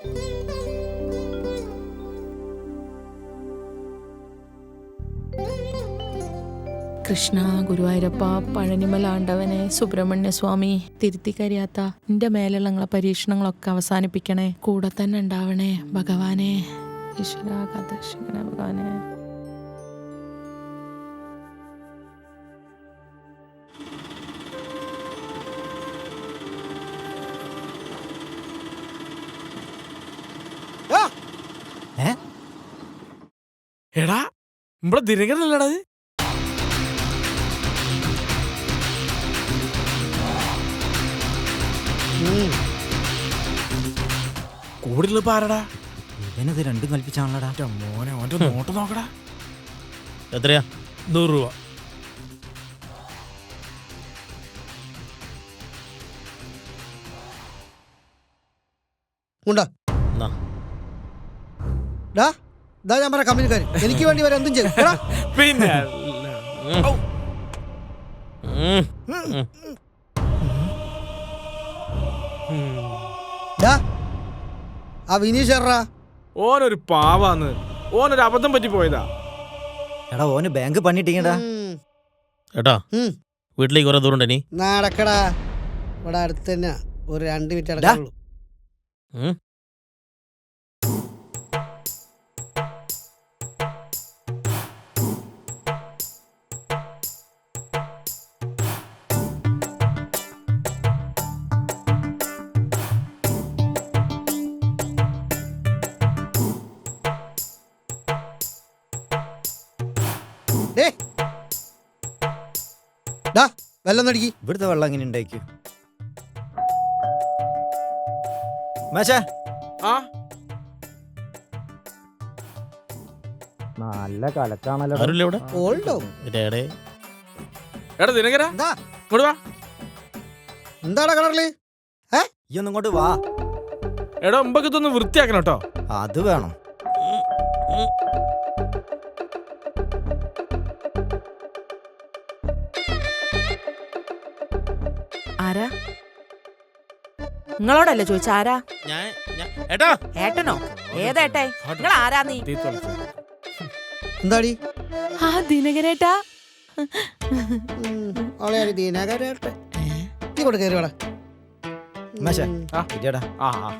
കൃഷ്ണ ഗുരുവായൂരപ്പ പഴനിമലാണ്ടവനെ സുബ്രഹ്മണ്യ സ്വാമി തിരുത്തിക്കരിയാത്ത നിന്റെ മേലുള്ള നിങ്ങളെ പരീക്ഷണങ്ങളൊക്കെ അവസാനിപ്പിക്കണേ. കൂടെ തന്നെ ഉണ്ടാവണേ ഭഗവാനെ. ഈശ്വര ഭഗവാനെ. ഇവിടെ ദിനകരനല്ലടാ ഇത് കൂടുതൽ ആരടാ? ഇവനത് രണ്ടും കൽപ്പിച്ചാണല്ലടാ. മോനെ ഓന്റെ നോട്ട് നോക്കടാ. എത്രയാ? നൂറ് രൂപ. ഉണ്ടാ. ഡാ. ഇതാ ഞാൻ പറഞ്ഞ കമ്പനിക്കാരൻ എനിക്ക് വേണ്ടി വരെ എന്തും ചെയ്യും എടാ, പിന്നെ. ആ വിനീഷ് ഓനൊരു പാവാന്ന്. ഓനൊരു അബദ്ധം പറ്റി പോയതാ. എടാ ഓന് ബാങ്ക് പണിട്ടിങ്ങടാ ഏട്ടാ. വീട്ടിലേക്ക് കുറെ ദൂരം ഉണ്ടനി നടക്കടാ. ഇവിടെ അടുത്ത് തന്നെ ഒരു രണ്ട് മിനിറ്റ്. അടക്കുള്ളൂ വെള്ളം നടിക്ക്. ഇവിടുത്തെ വെള്ളം എങ്ങനെ ഉണ്ടാക്കി മേശ ആ. നല്ല കലക്കാണല്ലോ. ആരുമില്ല ഇവിടെ? ഓൾഡോ. ഇതേടെ എടാ ദിനകര. എന്താ? ഇങ്ങോട്ട് വാ. എന്താടാ കളറിൽ? ഈ ഒന്നും ഇങ്ങോട്ട് വാ. എടാ മുമ്പൊക്കെ ഇതൊന്ന് വൃത്തിയാക്കണം കേട്ടോ. അത് വേണം. ആരാ? നിങ്ങളോടല്ലേ ചോദിച്ചാരാ ഞാൻ ഏട്ടാ. ഏട്ടനോ? ഏതേട്ടെ നിങ്ങൾ ആരാ നീ? എന്താടി? ആ ദിനകരേട്ടാ. അവളെ ആ ആ